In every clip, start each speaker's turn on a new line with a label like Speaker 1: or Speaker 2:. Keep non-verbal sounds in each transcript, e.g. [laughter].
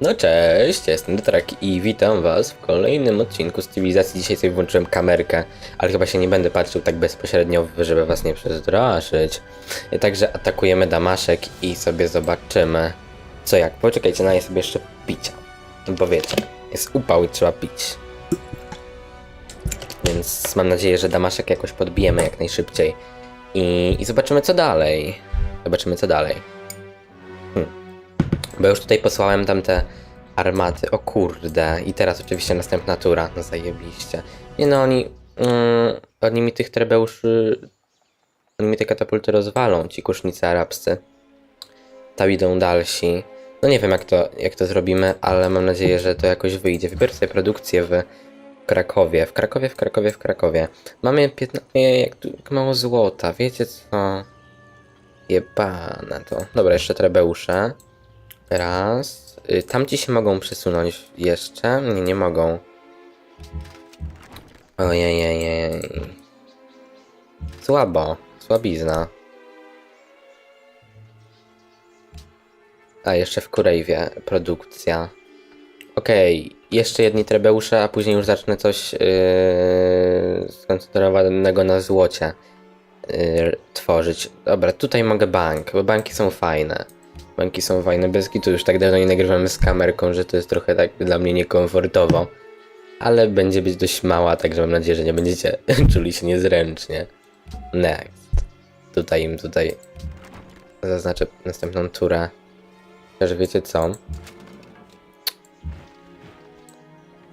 Speaker 1: No cześć, jestem Dotrak i witam was w kolejnym odcinku z cywilizacji. Dzisiaj sobie włączyłem kamerkę, ale chyba się nie będę patrzył tak bezpośrednio, żeby was nie przestraszyć. Także atakujemy Damaszek i sobie zobaczymy co jak. Poczekajcie, na sobie jeszcze picia, bo wiecie, jest upał i trzeba pić. Więc mam nadzieję, że Damaszek jakoś podbijemy jak najszybciej i, i zobaczymy co dalej. Zobaczymy co dalej. Bo już tutaj posłałem tam te armaty. O kurde. I teraz oczywiście następna tura. No zajebiście. Nie no, oni... Mm, oni mi tych trebeuszy... Oni mi te katapulty rozwalą, ci kusznicy arabscy. Tam idą dalsi. No nie wiem jak to, jak to zrobimy, ale mam nadzieję, że to jakoś wyjdzie. Wybiorę sobie produkcję w Krakowie. W Krakowie, w Krakowie, w Krakowie. Mamy 15... Ej, Jak, jak mało złota. Wiecie co? Jebana to. Dobra, jeszcze trebeusze. Raz. Y, Tamci się mogą przesunąć jeszcze? Nie, nie mogą. Ojej. Słabo. Słabizna. A, jeszcze w Kurejwie produkcja. Okej, jeszcze jedni trebeusze, a później już zacznę coś yy, skoncentrowanego na złocie yy, tworzyć. Dobra, tutaj mogę bank, bo banki są fajne. Banki są fajne, bez kitu już tak dawno nie nagrywamy z kamerką, że to jest trochę tak dla mnie niekomfortowo. Ale będzie być dość mała, także mam nadzieję, że nie będziecie [laughs] czuli się niezręcznie. Next. Tutaj im tutaj zaznaczę następną turę. Też wiecie co?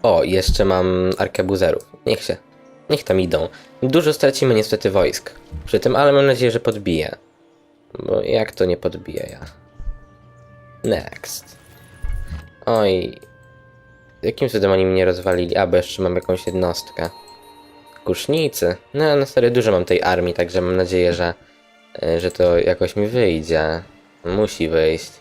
Speaker 1: O, jeszcze mam arkebuzerów. Niech się. Niech tam idą. Dużo stracimy niestety wojsk przy tym, ale mam nadzieję, że podbije. Bo jak to nie podbije ja? Next. Oj. Jakim cudem oni mnie rozwalili? A, bo jeszcze mam jakąś jednostkę. Kusznicy. No, na serio dużo mam tej armii, także mam nadzieję, że, e, że to jakoś mi wyjdzie. Musi wyjść.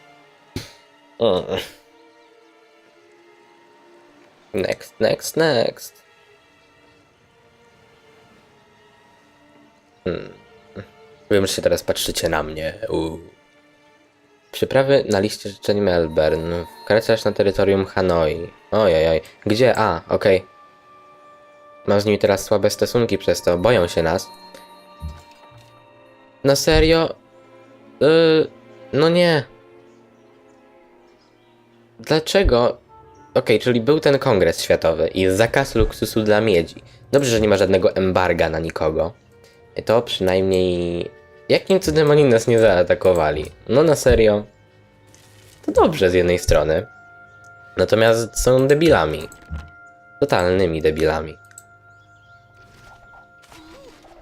Speaker 1: Next, next, next. Hmm. Wiem, że się teraz patrzycie na mnie. Przyprawy na liście życzeń Melbourne. Wkraczasz na terytorium Hanoi. Ojej, Gdzie? A, okej. Mam z nimi teraz słabe stosunki przez to. Boją się nas. Na serio? Yy, no nie. Dlaczego? Okej, czyli był ten kongres światowy i zakaz luksusu dla miedzi. Dobrze, że nie ma żadnego embarga na nikogo. To przynajmniej... Jakim cudem oni nas nie zaatakowali? No na serio. To dobrze z jednej strony. Natomiast są debilami. Totalnymi debilami.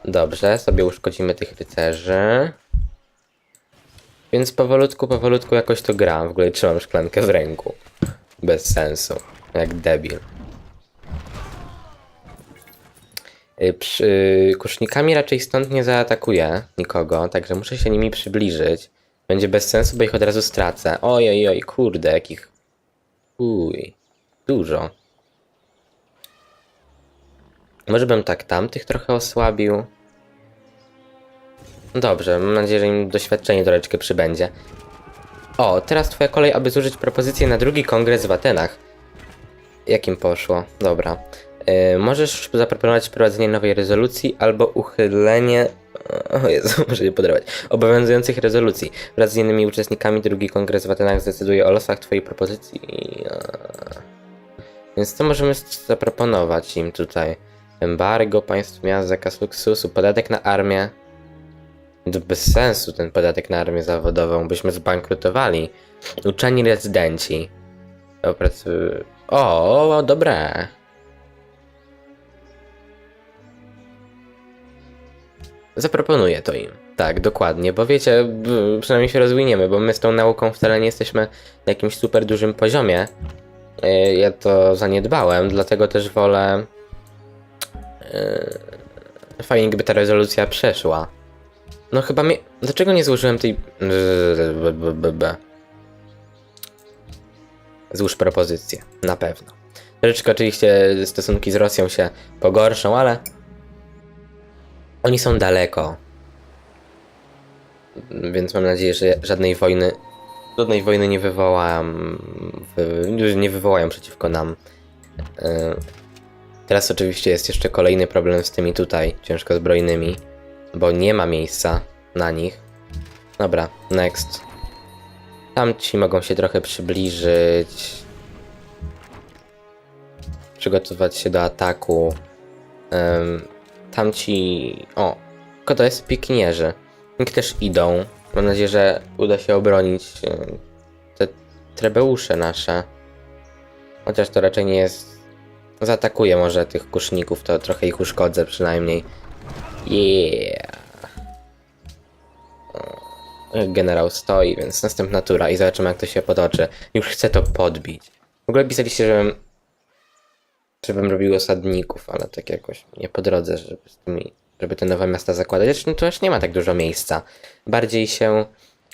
Speaker 1: Dobrze, sobie uszkodzimy tych rycerzy. Więc powolutku, powolutku jakoś to gram. W ogóle trzymam szklankę w ręku. Bez sensu. Jak debil. Y, Przy kusznikami raczej stąd nie zaatakuję nikogo, także muszę się nimi przybliżyć. Będzie bez sensu, bo ich od razu stracę. Ojej, oj, kurde, jakich... Uj, dużo. Może bym tak tamtych trochę osłabił? Dobrze, mam nadzieję, że im doświadczenie troszeczkę przybędzie. O, teraz twoja kolej, aby zużyć propozycję na drugi kongres w Atenach. Jakim poszło? Dobra. Yy, możesz zaproponować wprowadzenie nowej rezolucji albo uchylenie. O Jezu, [laughs] muszę się podarować. Obowiązujących rezolucji. Wraz z innymi uczestnikami drugi kongres w Atenach zdecyduje o losach twojej propozycji. Eee. Więc co możemy zaproponować im tutaj? Embargo, państw miast, zakaz luksusu, podatek na armię. To bez sensu ten podatek na armię zawodową, byśmy zbankrutowali. Uczeni rezydenci. O, dobre. Zaproponuję to im. Tak, dokładnie, bo wiecie, przynajmniej się rozwiniemy, bo my z tą nauką wcale nie jesteśmy na jakimś super dużym poziomie. E, Ja to zaniedbałem, dlatego też wolę. e, Fajnie, gdyby ta rezolucja przeszła. No chyba mnie. Dlaczego nie złożyłem tej. Złóż propozycję, na pewno. Troszeczkę oczywiście stosunki z Rosją się pogorszą, ale. Oni są daleko. Więc mam nadzieję, że żadnej wojny żadnej wojny nie wywołam, wy, nie wywołają przeciwko nam. E, Teraz oczywiście jest jeszcze kolejny problem z tymi tutaj ciężko zbrojnymi, bo nie ma miejsca na nich. Dobra, next. Tamci mogą się trochę przybliżyć. Przygotować się do ataku. Tamci. O, to jest pikinierzy. Niech też idą. Mam nadzieję, że uda się obronić em, te trebeusze nasze. Chociaż to raczej nie jest. Zaatakuję może tych kuszników, to trochę ich uszkodzę przynajmniej. Yeah. Generał stoi, więc następna tura i zobaczymy jak to się potoczy. Już chcę to podbić. W ogóle pisaliście, żebym żebym robił osadników, ale tak jakoś nie po drodze, żeby, z tymi, żeby te nowe miasta zakładać. Zresztą tu aż nie ma tak dużo miejsca. Bardziej się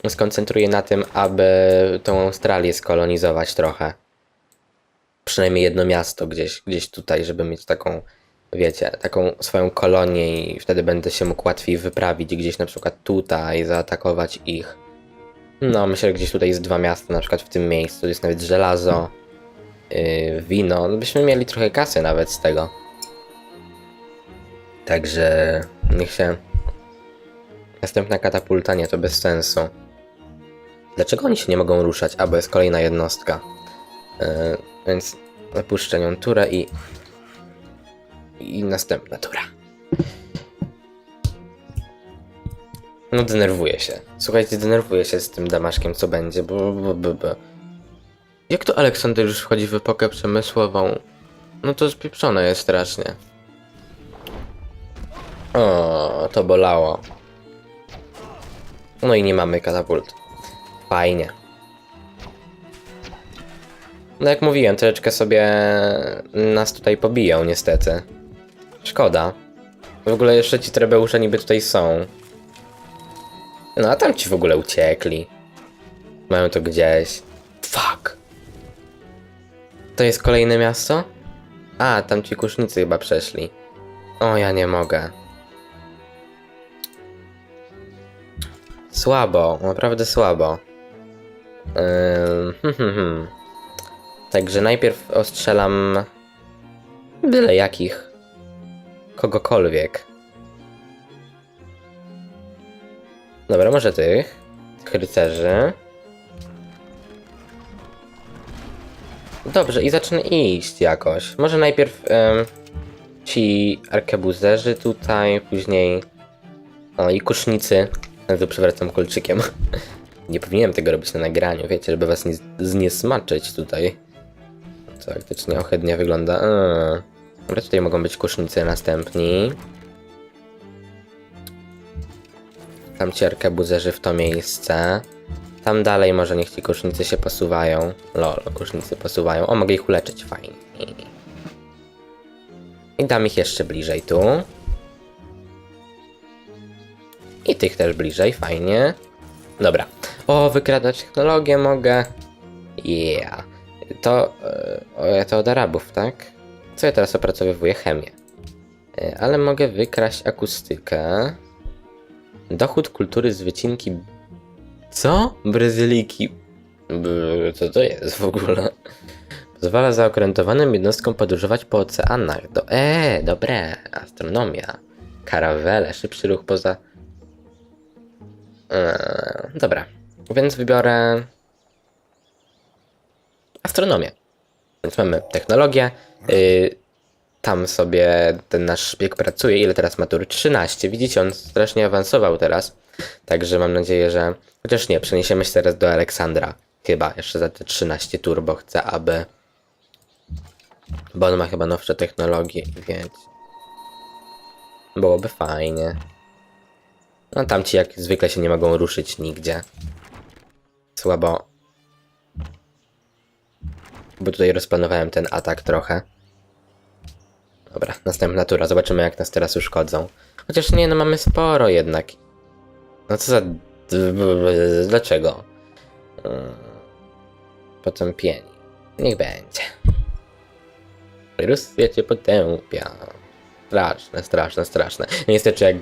Speaker 1: skoncentruję na tym, aby tą Australię skolonizować trochę. Przynajmniej jedno miasto gdzieś, gdzieś tutaj, żeby mieć taką, wiecie, taką swoją kolonię i wtedy będę się mógł łatwiej wyprawić gdzieś na przykład tutaj, zaatakować ich. No, myślę, że gdzieś tutaj jest dwa miasta, na przykład w tym miejscu. Jest nawet żelazo, yy, wino. No, byśmy mieli trochę kasy nawet z tego. Także niech się. Następna katapulta nie, to bez sensu. Dlaczego oni się nie mogą ruszać? A, bo jest kolejna jednostka. Yy, więc opuszczę nią turę i. I następna tura. No denerwuję się. Słuchajcie, denerwuję się z tym Damaszkiem, co będzie, bo... bo, bo, bo. Jak to Aleksander już wchodzi w epokę przemysłową? No to spieprzone jest strasznie. O, to bolało. No i nie mamy katapult. Fajnie. No jak mówiłem, troszeczkę sobie nas tutaj pobiją niestety. Szkoda. W ogóle jeszcze ci trebeusze niby tutaj są. No a tam ci w ogóle uciekli. Mają to gdzieś. Fuck. To jest kolejne miasto? A, tam ci kusznicy chyba przeszli. O, ja nie mogę. Słabo, naprawdę słabo. Hmm. Także najpierw ostrzelam byle jakich kogokolwiek. Dobra, może tych, tych rycerzy. Dobrze, i zacznę iść jakoś. Może najpierw ci arkebuzerzy tutaj, później. O, i kusznicy. Tu przewracam kolczykiem. [laughs] Nie powinienem tego robić na nagraniu, wiecie, żeby was nie zniesmaczyć tutaj. Co faktycznie ohydnie wygląda. Eee. Dobra, tutaj mogą być kusznicy następni. Tam ci arkebuzerzy w to miejsce. Tam dalej może niech ci kusznicy się posuwają. Lol, kusznicy posuwają. O, mogę ich uleczyć, fajnie. I dam ich jeszcze bliżej tu. I tych też bliżej, fajnie. Dobra. O, wykradać technologię mogę. Yeah. To, e, to od Arabów, tak? Co ja teraz opracowywuję? Chemię. E, Ale mogę wykraść akustykę. Dochód kultury z wycinki. Co? Brazyliki. B- Co to jest w ogóle? Pozwala zaokrętowanym jednostkom podróżować po oceanach. Do... Eee, dobre. Astronomia. Karawele, szybszy ruch poza. Eee, dobra. Więc wybiorę. Astronomię. Więc mamy technologię. y, tam sobie ten nasz szpieg pracuje. Ile teraz ma tur? 13. Widzicie, on strasznie awansował teraz. Także mam nadzieję, że. Chociaż nie, przeniesiemy się teraz do Aleksandra. Chyba jeszcze za te 13 tur, bo chcę, aby. Bo on ma chyba nowsze technologie więc. Byłoby fajnie. No tam ci jak zwykle się nie mogą ruszyć nigdzie. Słabo. Bo tutaj rozplanowałem ten atak trochę. Dobra, następna tura. Zobaczymy jak nas teraz uszkodzą. Chociaż nie, no mamy sporo jednak. No co za... Dlaczego? Mm, Potępieni. Niech będzie. Rosja cię potępia. Straszne, straszne, straszne. Niestety jak,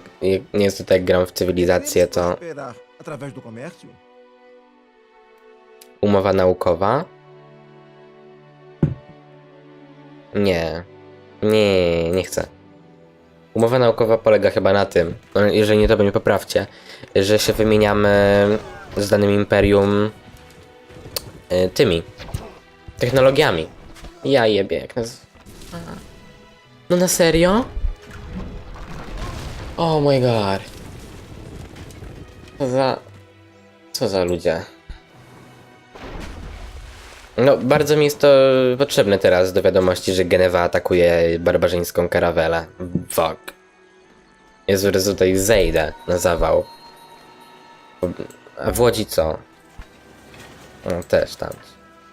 Speaker 1: niestety jak gram w cywilizację, to... Umowa naukowa? Nie. Nie, nie chcę. Umowa naukowa polega chyba na tym, no, jeżeli nie to mnie poprawcie, że się wymieniamy z danym imperium y, tymi technologiami. Ja jebie, jak naz... No na serio? Oh my god. Co za... Co za ludzie. No, bardzo mi jest to potrzebne teraz do wiadomości, że Genewa atakuje barbarzyńską karawelę. Fuck. Jezu, że tutaj zejdę na zawał. A w Łodzi co? O, też tam.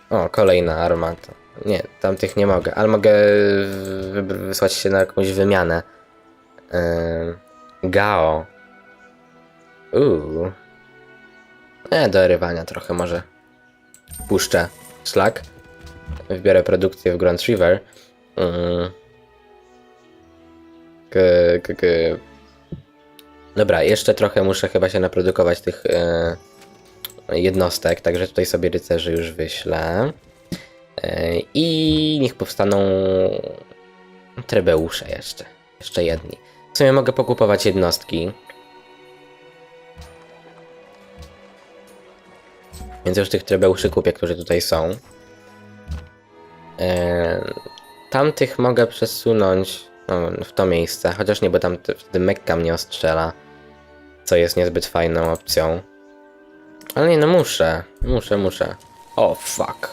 Speaker 1: O, kolejna armata. Nie, tamtych nie mogę, ale mogę wy- wy- wysłać się na jakąś wymianę. Yy, Gao. Uuu. E, do erywania trochę może. Puszczę szlak. Wbiorę produkcję w Grand River. Mm. K, k, k. Dobra, jeszcze trochę muszę chyba się naprodukować tych e, jednostek, także tutaj sobie rycerzy już wyślę. E, I niech powstaną trebeusze jeszcze. Jeszcze jedni. W sumie mogę pokupować jednostki. Więc już tych trebeuszy kupię, którzy tutaj są. E, tamtych mogę przesunąć no, w to miejsce, chociaż nie, bo tam wtedy Mekka mnie ostrzela, co jest niezbyt fajną opcją. Ale nie, no muszę, muszę, muszę. O, fuck.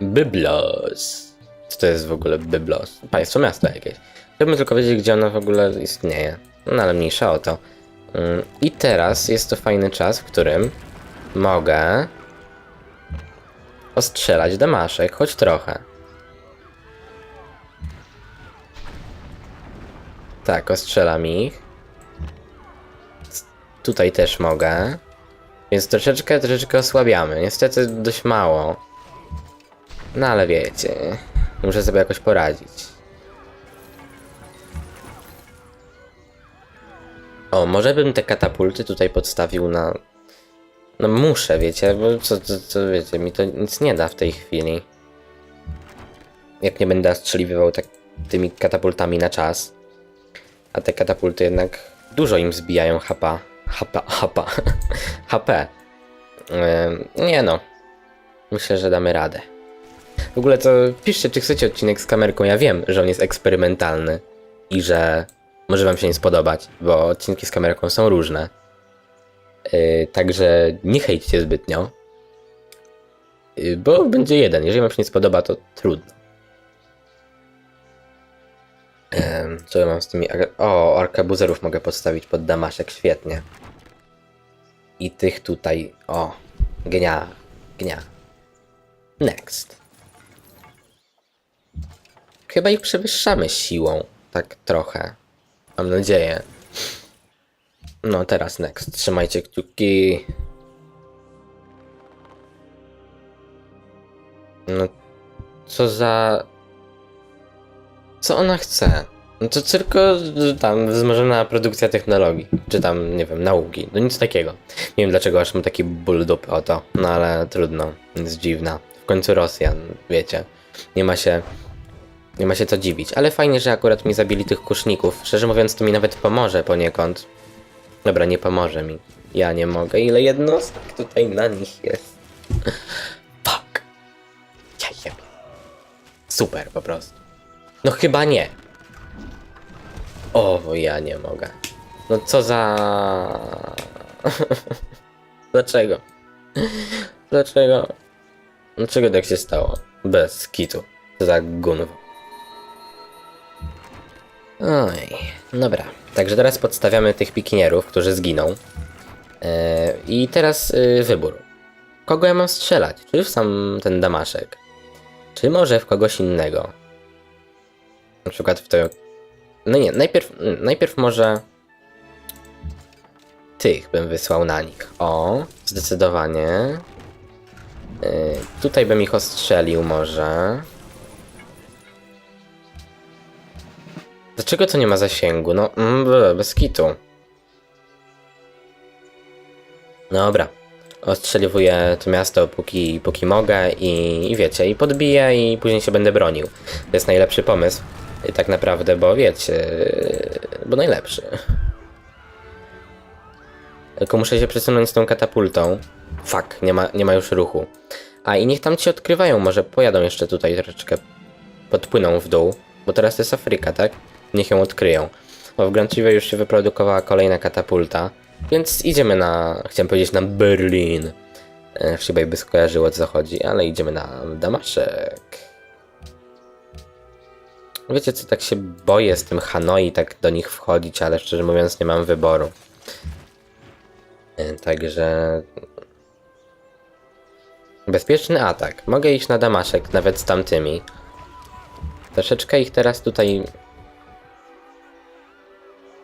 Speaker 1: Byblos. Co to jest w ogóle Byblos? Państwo miasto jakieś. Chciałbym tylko wiedzieć, gdzie ono w ogóle istnieje. No ale mniejsza o to. Ym, I teraz jest to fajny czas, w którym mogę ostrzelać damaszek, choć trochę. Tak, ostrzelam ich. Tutaj też mogę. Więc troszeczkę, troszeczkę osłabiamy. Niestety dość mało. No ale wiecie, muszę sobie jakoś poradzić. O, może bym te katapulty tutaj podstawił na... No muszę, wiecie, bo co, co, co wiecie, mi to nic nie da w tej chwili. Jak nie będę strzeliwywał tak tymi katapultami na czas. A te katapulty jednak dużo im zbijają HP. HP, HP, [laughs] HP. Nie no. Myślę, że damy radę. W ogóle to piszcie, czy chcecie odcinek z kamerką. Ja wiem, że on jest eksperymentalny i że może wam się nie spodobać, bo odcinki z kamerką są różne. Yy, także nie hejtcie zbytnio. Yy, bo będzie jeden. Jeżeli wam się nie spodoba, to trudno. Em, co ja mam z tymi... O, arkabuzerów mogę podstawić pod damaszek, świetnie. I tych tutaj... O, gnia, gnia. Next. Chyba ich przewyższamy siłą, tak trochę. Mam nadzieję. No teraz next. Trzymajcie kciuki. No co za... Co ona chce? No to tylko tam wzmożona produkcja technologii, czy tam, nie wiem, nauki, no nic takiego. Nie wiem dlaczego aż taki ból dupy o to, no ale trudno, jest dziwna. W końcu Rosjan, wiecie, nie ma się, nie ma się co dziwić. Ale fajnie, że akurat mi zabili tych kuszników. Szczerze mówiąc, to mi nawet pomoże poniekąd. Dobra, nie pomoże mi. Ja nie mogę. Ile jednostek tutaj na nich jest? [laughs] Fuck. Ja jebie. Super po prostu. No chyba nie. O, ja nie mogę. No co za... [laughs] Dlaczego? Dlaczego? Dlaczego tak się stało? Bez kitu. Za gunwo. Oj, dobra. Także teraz podstawiamy tych pikinierów, którzy zginą. E, I teraz y, wybór. Kogo ja mam strzelać? Czy w sam ten damaszek? Czy może w kogoś innego? Na przykład w to. No nie, najpierw, najpierw może. Tych bym wysłał na nich. O, zdecydowanie. Yy, tutaj bym ich ostrzelił może. Dlaczego to nie ma zasięgu? No, mm, be- bez kitu. Dobra. ostrzeliwuję to miasto póki, póki mogę i, i wiecie, i podbiję i później się będę bronił. To jest najlepszy pomysł. I tak naprawdę, bo wiecie, bo najlepszy. Tylko muszę się przesunąć z tą katapultą. Fuck, nie ma, nie ma już ruchu. A i niech tam ci odkrywają, może pojadą jeszcze tutaj troszeczkę. Podpłyną w dół, bo teraz to jest Afryka, tak? Niech ją odkryją. Bo w Grantliwie już się wyprodukowała kolejna katapulta. Więc idziemy na, chciałem powiedzieć na Berlin. E, Chyba by skojarzyło co chodzi, ale idziemy na Damaszek. Wiecie co, tak się boję z tym Hanoi tak do nich wchodzić, ale szczerze mówiąc nie mam wyboru. E, Także... Bezpieczny atak. Mogę iść na Damaszek, nawet z tamtymi. Troszeczkę ich teraz tutaj...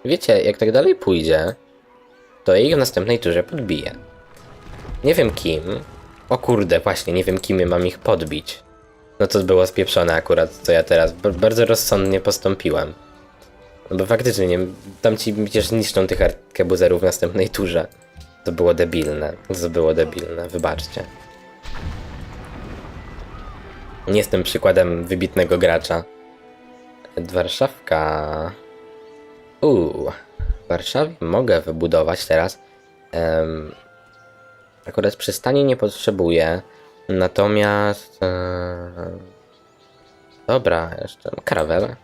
Speaker 1: Wiecie, jak tak dalej pójdzie, to ich w następnej turze podbiję. Nie wiem kim. O kurde, właśnie, nie wiem kim mam ich podbić. No to było spieprzone akurat, co ja teraz. B bardzo rozsądnie postąpiłem. No bo faktycznie, nie, tam ci przecież niszczą tych arkebuzerów w następnej turze. To było debilne. To było debilne, wybaczcie. Nie jestem przykładem wybitnego gracza. Warszawka. Uuu. W Warszawie mogę wybudować teraz. Em, akurat przystani nie potrzebuję. Natomiast. E, dobra, jeszcze. Karawel.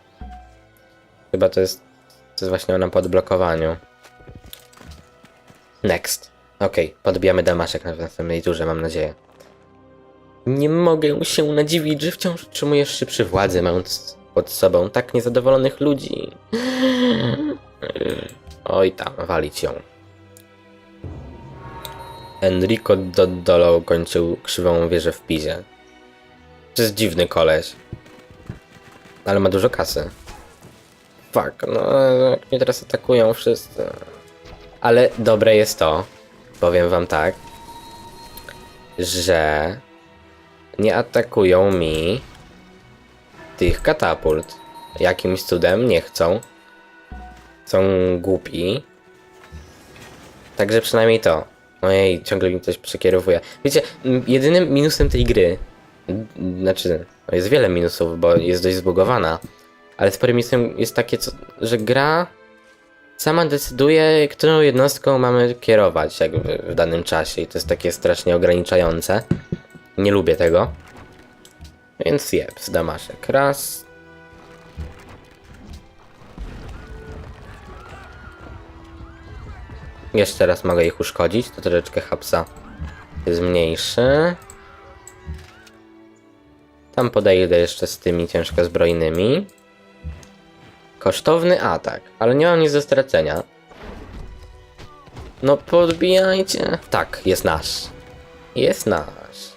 Speaker 1: Chyba to jest. To jest właśnie ona po odblokowaniu. Next. Okej, podbijamy damaszek na następnej turze, mam nadzieję. Nie mogę się nadziwić, że wciąż utrzymujesz się przy władzy, mając pod sobą tak niezadowolonych ludzi. Oj tam, walić ją. Enrico Dodolo kończył krzywą wieżę w Pizie. To jest dziwny koleś. Ale ma dużo kasy. Fuck, no jak mnie teraz atakują wszyscy. Ale dobre jest to, powiem wam tak, że nie atakują mi tych katapult. Jakimś cudem nie chcą. Są głupi. Także przynajmniej to. Ojej, ciągle mi coś przekierowuje. Wiecie, jedynym minusem tej gry, znaczy, no jest wiele minusów, bo jest dość zbugowana, ale sporym minusem jest takie, co, że gra sama decyduje, którą jednostką mamy kierować jakby w danym czasie i to jest takie strasznie ograniczające. Nie lubię tego. Więc jeb, z damaszek. Raz. Jeszcze raz mogę ich uszkodzić, to troszeczkę hapsa zmniejszy. Tam podejdę jeszcze z tymi ciężko zbrojnymi. Kosztowny atak, ale nie mam nic do stracenia. No podbijajcie. Tak, jest nasz. Jest nasz.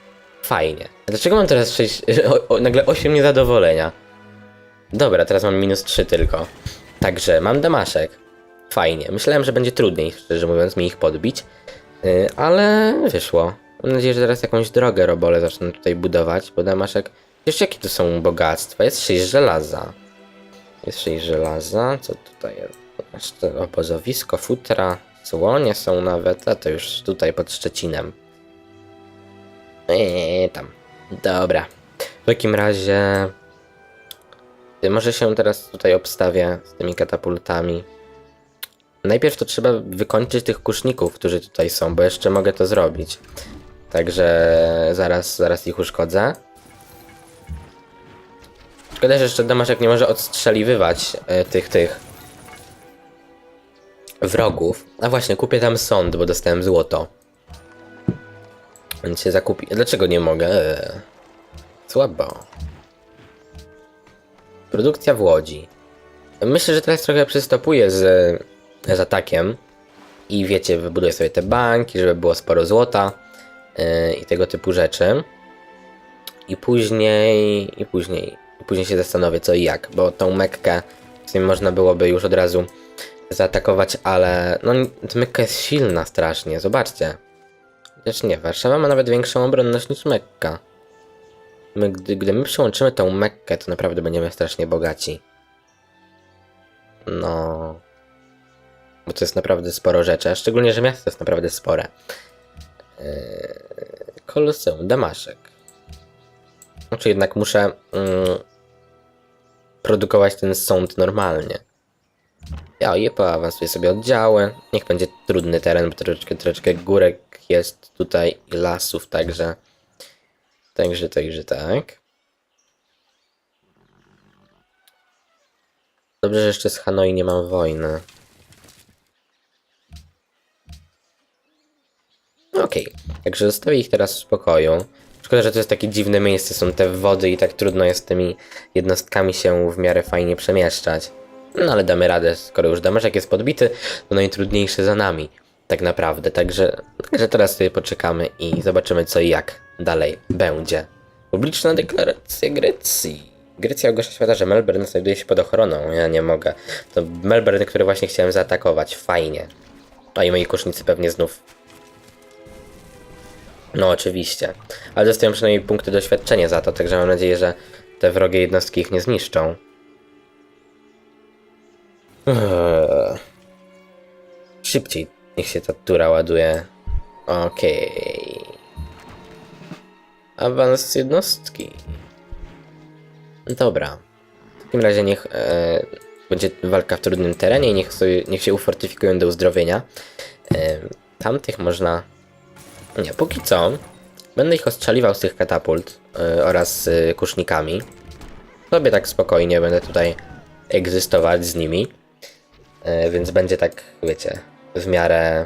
Speaker 1: Fajnie. Dlaczego mam teraz 6, [laughs] o, o, nagle 8 niezadowolenia? Dobra, teraz mam minus 3 tylko. Także mam damaszek. Fajnie. Myślałem, że będzie trudniej, szczerze mówiąc, mi ich podbić. Yy, ale wyszło. Mam nadzieję, że teraz jakąś drogę robole zacznę tutaj budować, bo damaszek... Jeszcze jakie to są bogactwa? Jest 6 żelaza. Jest 6 żelaza. Co tutaj jest? Obozowisko, futra, słonie są nawet, a to już tutaj pod Szczecinem. Eee, tam. Dobra. W takim razie... y, Może się teraz tutaj obstawię z tymi katapultami. Najpierw to trzeba wykończyć tych kuszników, którzy tutaj są, bo jeszcze mogę to zrobić. Także zaraz, zaraz ich uszkodzę. Szkoda, że jeszcze Damaszek nie może odstrzeliwywać e, tych, tych wrogów. A właśnie, kupię tam sąd, bo dostałem złoto. Więc się zakupi. Dlaczego nie mogę? Eee, Słabo. Produkcja w Łodzi. Myślę, że teraz trochę przystopuję z, z atakiem. I wiecie, wybuduję sobie te banki, żeby było sporo złota yy, i tego typu rzeczy. I później, i później, i później się zastanowię co i jak, bo tą Mekkę w sumie można byłoby już od razu zaatakować, ale no ta Mekka jest silna strasznie, zobaczcie. Chociaż nie, Warszawa ma nawet większą obronność niż Mekka. My, gdy, gdy my przyłączymy tą Mekkę, to naprawdę będziemy strasznie bogaci. No. Bo to jest naprawdę sporo rzeczy, a szczególnie, że miasto jest naprawdę spore. Eee, Koloseum, Damaszek. Znaczy jednak muszę mm, produkować ten sąd normalnie. Ja je poawansuję sobie oddziały. Niech będzie trudny teren, bo troszeczkę, troszeczkę górek jest tutaj i lasów, także. Także, także tak. Dobrze, że jeszcze z Hanoi nie mam wojny. Okej, także zostawię ich teraz w spokoju. Szkoda, że to jest takie dziwne miejsce, są te wody i tak trudno jest tymi jednostkami się w miarę fajnie przemieszczać. No ale damy radę, skoro już Damaszek jest podbity, to najtrudniejsze za nami, tak naprawdę. Także, także teraz sobie poczekamy i zobaczymy co i jak dalej będzie. Publiczna deklaracja Grecji. Grecja ogłasza świata, że Melbourne znajduje się pod ochroną. Ja nie mogę. To Melbourne, który właśnie chciałem zaatakować. Fajnie. A i moi kusznicy pewnie znów no oczywiście, ale dostają przynajmniej punkty doświadczenia za to, także mam nadzieję, że te wrogie jednostki ich nie zniszczą. Eee. Szybciej, niech się ta tura ładuje. Okej. Awans jednostki. Dobra. W takim razie niech e, będzie walka w trudnym terenie i niech, sobie, niech się ufortyfikują do uzdrowienia. E, tamtych można nie, póki co będę ich ostrzeliwał z tych katapult y, oraz y, kusznikami. Sobie tak spokojnie będę tutaj egzystować z nimi. Y, więc będzie tak, wiecie, w miarę.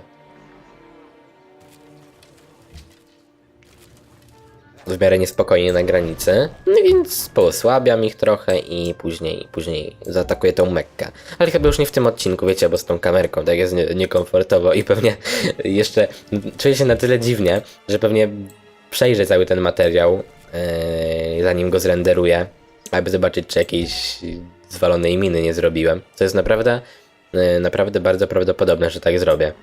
Speaker 1: W miarę niespokojnie na granicy, no więc poosłabiam ich trochę i później, później zaatakuję tą Mekkę. Ale chyba już nie w tym odcinku, wiecie, bo z tą kamerką tak jest nie, niekomfortowo i pewnie [laughs] jeszcze czuję się na tyle dziwnie, że pewnie przejrzę cały ten materiał, yy, zanim go zrenderuję, aby zobaczyć, czy jakiejś zwalonej miny nie zrobiłem. To jest naprawdę, yy, naprawdę bardzo prawdopodobne, że tak zrobię.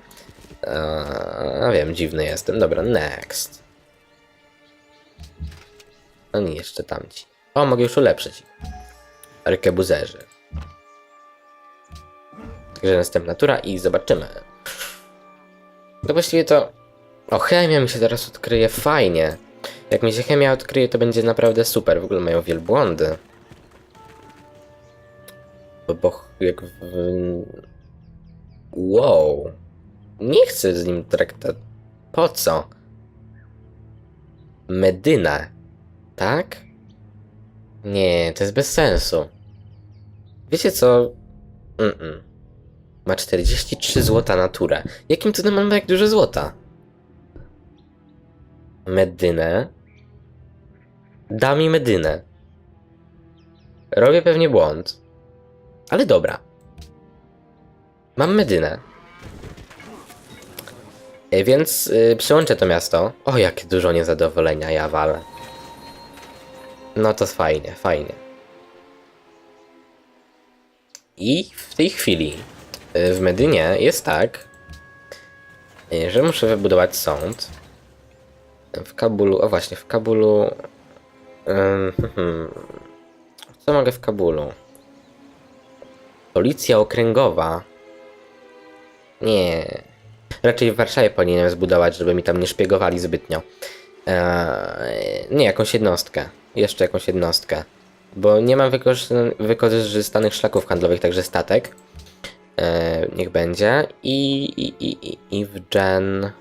Speaker 1: A wiem, dziwny jestem. Dobra, next. No nie, jeszcze tamci. O, mogę już ulepszyć. Arkebuzerzy. Także następna tura i zobaczymy. To właściwie to... O, chemia mi się teraz odkryje, fajnie. Jak mi się chemia odkryje, to będzie naprawdę super. W ogóle mają wielbłądy. Bo, bo jak w... Wow. Nie chcę z nim traktat... Po co? Medyna. Tak? Nie, to jest bez sensu. Wiecie co? Mm-mm. Ma 43 złota natura. Jakim cudem mam tak dużo złota? Medynę. Da mi medynę. Robię pewnie błąd. Ale dobra. Mam medynę. E, Więc y, przyłączę to miasto. O, jakie dużo niezadowolenia ja walę. No to fajnie, fajnie. I w tej chwili y, w Medynie jest tak, y, że muszę wybudować sąd. W Kabulu, o właśnie, w Kabulu. ym, hmm, Co mogę w Kabulu? Policja okręgowa. Nie. Raczej w Warszawie powinienem zbudować, żeby mi tam nie szpiegowali zbytnio. Eee, nie, jakąś jednostkę. Jeszcze jakąś jednostkę. Bo nie mam wykorzysta- wykorzystanych szlaków handlowych, także statek. Eee, niech będzie. I, i, i, i, w Gen.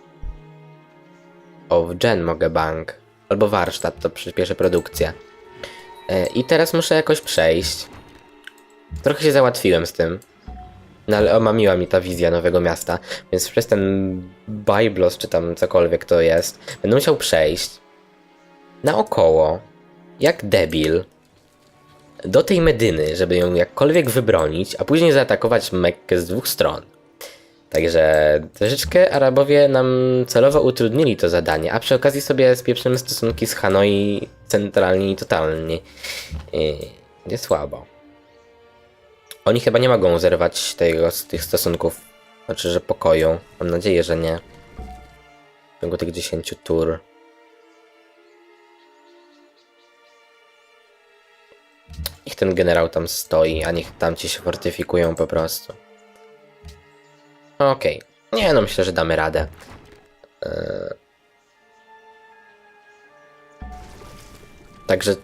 Speaker 1: O, w Gen mogę bank. Albo warsztat, to przyspieszy produkcję. Eee, I teraz muszę jakoś przejść. Trochę się załatwiłem z tym. No ale omamiła mi ta wizja nowego miasta, więc przez ten Byblos, czy tam cokolwiek to jest, będę musiał przejść naokoło, jak debil, do tej Medyny, żeby ją jakkolwiek wybronić, a później zaatakować Mekkę z dwóch stron. Także troszeczkę Arabowie nam celowo utrudnili to zadanie, a przy okazji sobie spieprzymy stosunki z Hanoi centralnie i totalnie. Nie słabo. Oni chyba nie mogą zerwać tego, tych stosunków, znaczy, że pokoju. Mam nadzieję, że nie. W ciągu tych 10 tur. Niech ten generał tam stoi, a niech tam ci się fortyfikują po prostu. Okej. Okay. Nie no, myślę, że damy radę. Yy... Także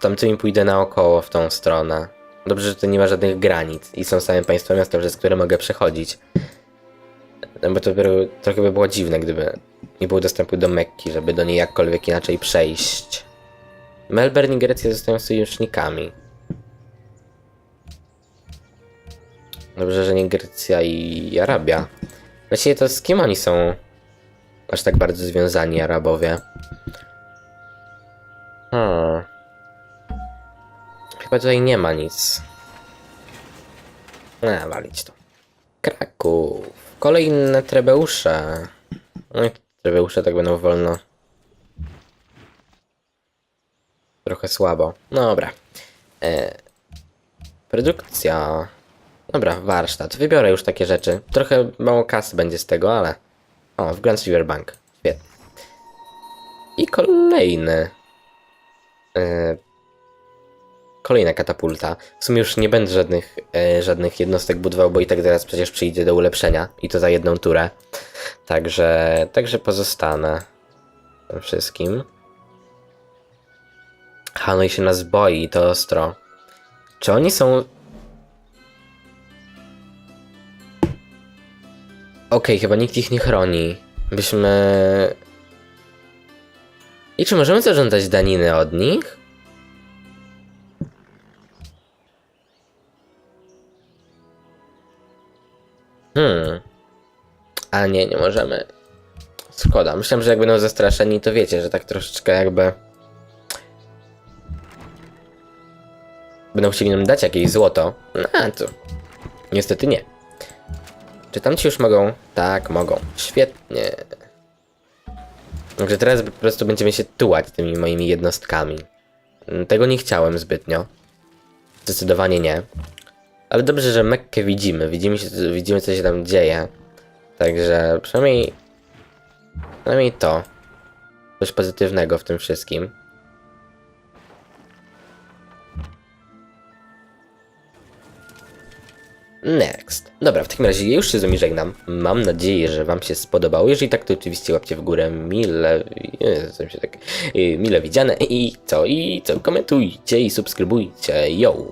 Speaker 1: tamtymi pójdę naokoło w tą stronę. Dobrze, że tu nie ma żadnych granic i są same państwa miasta, przez które mogę przechodzić. No bo to trochę by było dziwne, gdyby nie było dostępu do Mekki, żeby do niej jakkolwiek inaczej przejść. Melbourne i Grecja zostają sojusznikami. Dobrze, że nie Grecja i Arabia. Właściwie to z kim oni są aż tak bardzo związani, Arabowie? Hmm. Chyba tutaj nie ma nic. A, walić to. Kraków. Kolejne trebeusze. No i trebeusze tak będą wolno. Trochę słabo. Dobra. E, produkcja. Dobra, warsztat. Wybiorę już takie rzeczy. Trochę mało kasy będzie z tego, ale... O, w Grand River Bank. Świetnie. I kolejny. E, kolejna katapulta. W sumie już nie będę żadnych, e, żadnych jednostek budował, bo i tak teraz przecież przyjdzie do ulepszenia. I to za jedną turę. Także, także pozostanę tym wszystkim. Hanoi się nas boi, to ostro. Czy oni są... Okej, chyba nikt ich nie chroni. Byśmy... I czy możemy zażądać daniny od nich? Hmm. A nie, nie możemy. Szkoda. Myślałem, że jak będą zastraszeni, to wiecie, że tak troszeczkę jakby... Będą chcieli nam dać jakieś złoto. No, to... Niestety nie. Czy tam ci już mogą? Tak, mogą. Świetnie. Także teraz po prostu będziemy się tułać tymi moimi jednostkami. Tego nie chciałem zbytnio. Zdecydowanie nie. Ale dobrze, że Mekkę widzimy. Widzimy, się, widzimy co się tam dzieje. Także przynajmniej... Przynajmniej to. Coś pozytywnego w tym wszystkim. Next. Dobra, w takim razie już się z wami żegnam. Mam nadzieję, że wam się spodobało. Jeżeli tak, to oczywiście łapcie w górę mile, e, się tak, e, mile widziane i co, i co, komentujcie i subskrybujcie. Yo!